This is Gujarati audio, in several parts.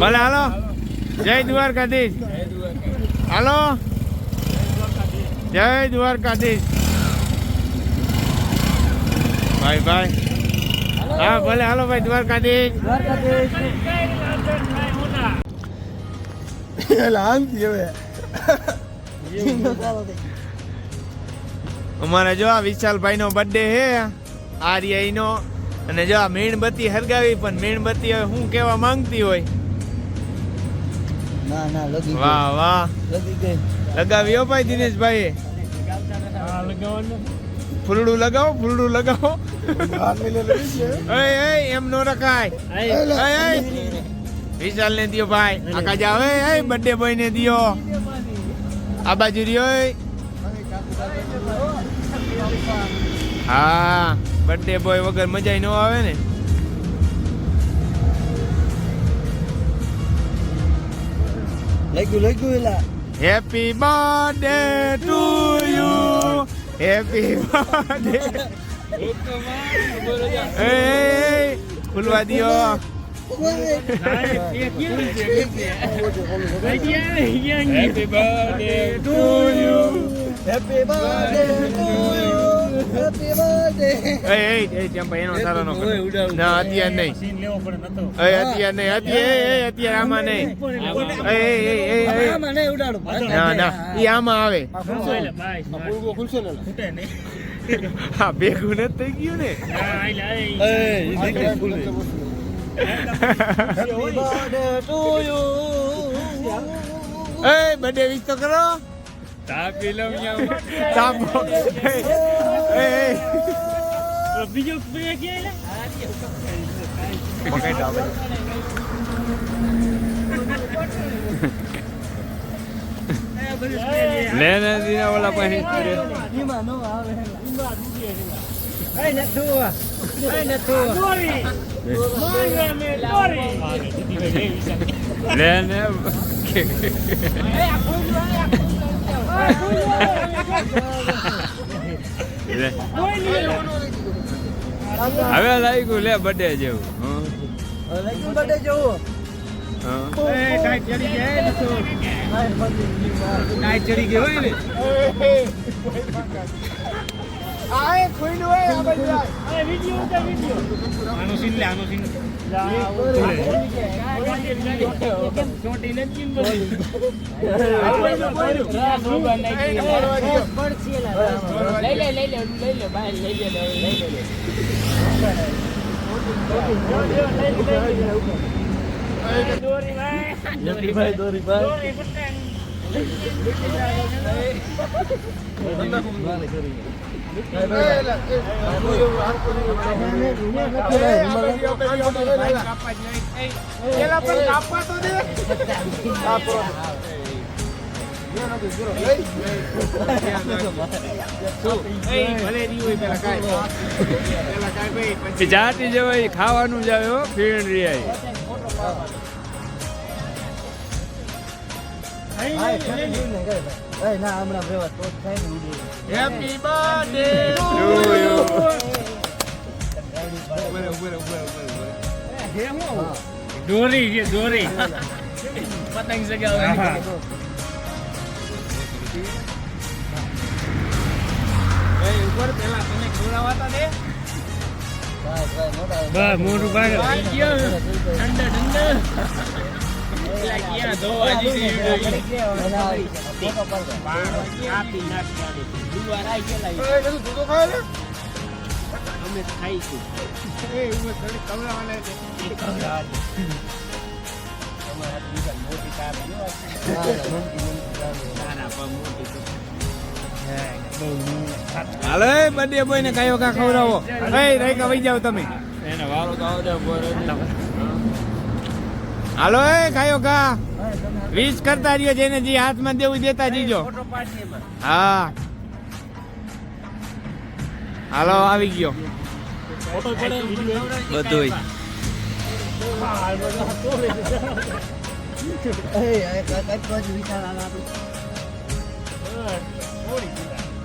ભલે હાલો. જય દ્વારકાધીશ. હાલો. જય દ્વારકાધીશ. ભાઈ ભાઈ. હા ભલે હાલો ભાઈ દ્વારકાધીશ. અમારે જો આ વિશાલભાઈ નો બર્થડે હે આર્યઈ નો અને જો આ મીણબત્તી હરગાવી પણ મીણબત્તી હવે શું કેવા માંગતી હોય. ના ના લગી વાહ વાહ. લગી ગઈ. લગાવ્યો ભાઈ દિનેશભાઈ ફૂલડું લગાવો ફૂલડું લગાવો. એમ નો રખાય. વિશાલ ને દિયો ભાઈ. આકા જાવે એ એ બર્થડે બોય ને દિયો. આ બાજુ રહ્યો હા. બર્થડે બોય વગર મજા ન આવે ને. લાગ્યું લાગ્યું એલા happy birthday to you happy birthday એ ખુલવા દિયો happy birthday to you happy birthday to you happy એ એ એ ચંપા એનો સારો નો ના અત્યારે નહીં. એ અત્યારે નહીં અત્યારે એ અત્યારે આમાં નહીં. એ એ એ એ આમાં નહીં ઉડાડો. ના ના ઈ આમાં આવે. હા. ભેગું નથી થઈ ગયું ને. બર્થડે ટુ યુ એ બર્થડે વિશ તો કરો. તાપી લો તાપો. એ એ. બીજો મકાઈ ડાબે લે ને દીના ઓલા પાસે એમાં નો આવે. દોરી મારે મે દોરી લે. ને લે. હવે લાગ્યું લે બર્થડે જેવું હં. લાગ્યું બર્થડે જેવું હં. અરે વિડિયો ઉતાર વિડિયો આનો સીન લે આનો સીન દોરી ભાઈ દોરીભાઈ દોરીભાઈ દોરી જાતી જવાય ખાવાનું જ આવે હો ફીણ રિયાય ના હમણાં થાય ને હેપી બર્થડે ટુ યુ દોરી છે દોરી પતંગ સગાવવાની બસ મોટું ભાઈ ઠંડા ઠંડા હાલો બર્થડે બોય કયો કા ખવડાવો. ભાઈ રાઈકા વઈ જાવ તમે. એને વારો તો આવડે હાલો એ ખાયો કા વીસ કરતા રહ્યો જેને જે હાથમાં દેવું દેતા જીજો હા. હાલો આવી ગયો. બધું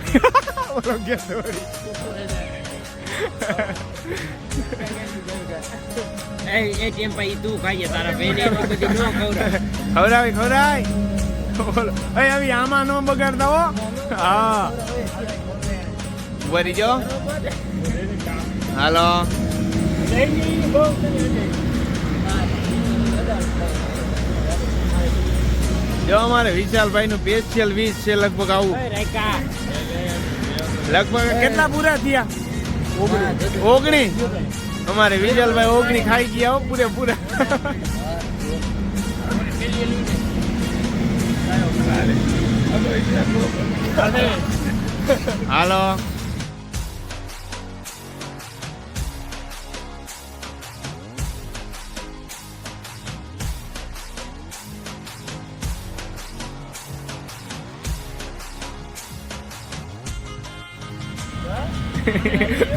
ઓલો ગયો. એ એ ટેમ તું ખાઈએ તારા બેને બધી ન ખવડાવ ખવડાવી ખવડાવી બોલો. એ હવે આમાં નો બગાડતા હો. હા. ઉભરી જો હાલો. જો અમારે વિશાલભાઈ નું સ્પેશિયલ વીસ છે લગભગ આવું. લગભગ કેટલા પૂરા થયા? ઓગણી. અમારે વિજલભાઈ ઓગણી ખાઈ ગયા પૂરે પૂરા હાલો.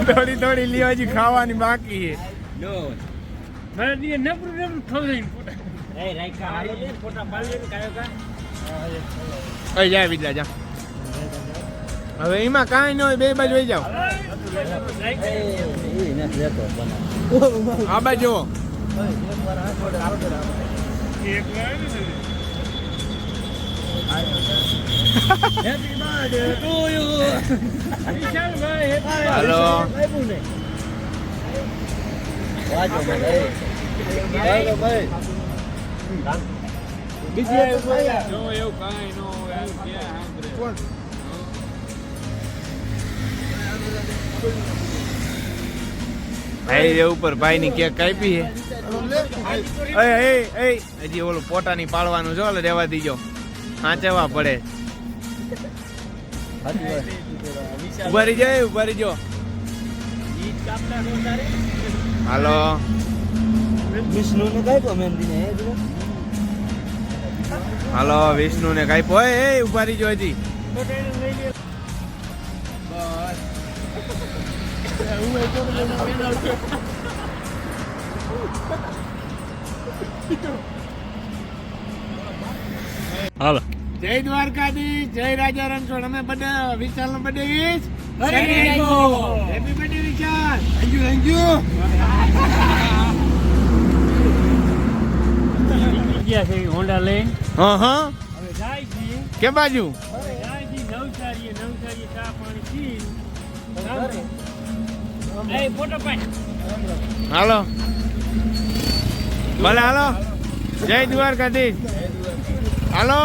થોડી થોડી લ્યો હજી ખાવાની બાકી છે. હવે એમાં કાંઈ ન હોય બે બાજુ વહી જાઓ. આ બાજુ હાલો ભાઈ એ ઉપર ભાઈ ની કેક કાપી હે એ એ એ. હજી ઓલું પોટાની પાડવાનું છે ઓલે રેવા દીજો. સાચવવા પડે. ઊભા રહી જાય ઊભા રહી જો હાલો વિષ્ણુ ને કઈ મહેંદી ને હાલો વિષ્ણુ ને કાપ્યો એ એ ઊભા રહી જો હજી હાલો. જય દ્વારકાધીશ જય રાજા રણછોડ. અમે બધા વિશાલ નો birthday wish Happy birthday. Happy birthday Vishal. Thank you thank you ગયા છે હોન્ડા લઈને. હા હા. હવે જાય છે. કે બાજુ? જાય છે નવસારીએ. નવસારીએ ચા પાણી પી એ ફોટો પાડ. હાલો. ભલે હાલો. જય દ્વારકાધીશ. હાલો?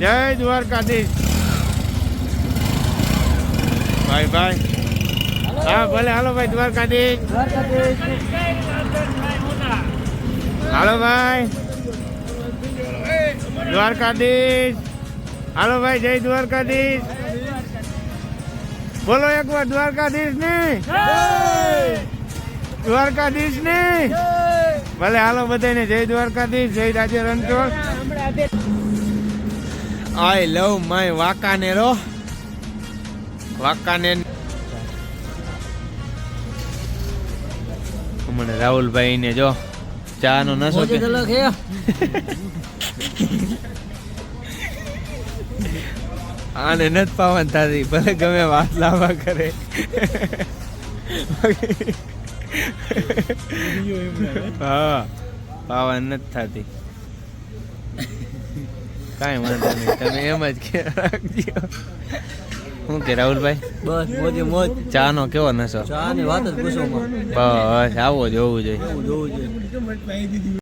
જય દ્વારકાધીશ. ભાઈ ભાઈ. હા ભલે હાલો ભાઈ દ્વારકાધીશ. હાલો ભાઈ. દ્વારકાધીશ. હાલો ભાઈ જય દ્વારકાધીશ. બોલો એકવાર દ્વારકાધીશ ને? દ્વારકાધીશ ને? ભલે હાલો બધાને જય દ્વારકાધીશ જય રાજે Ranchhod. I love my Wankaner. Wankaner મને રાહુલભાઈ ને જો ચા નો નશો આને નથી પાવન થતી ભલે ગમે વાત લાવવા કરે. હા પાવન નથી થતી. કાંઈ વાંધો નહીં તમે એમ જ કે રાખજો. શું કે રાહુલભાઈ? બસ મોજે મોજ. ચા નો કેવો નશો? ચા ની વાત જ પૂછો બસ આવો જ હોવું જોઈએ. જોવું જોઈએ.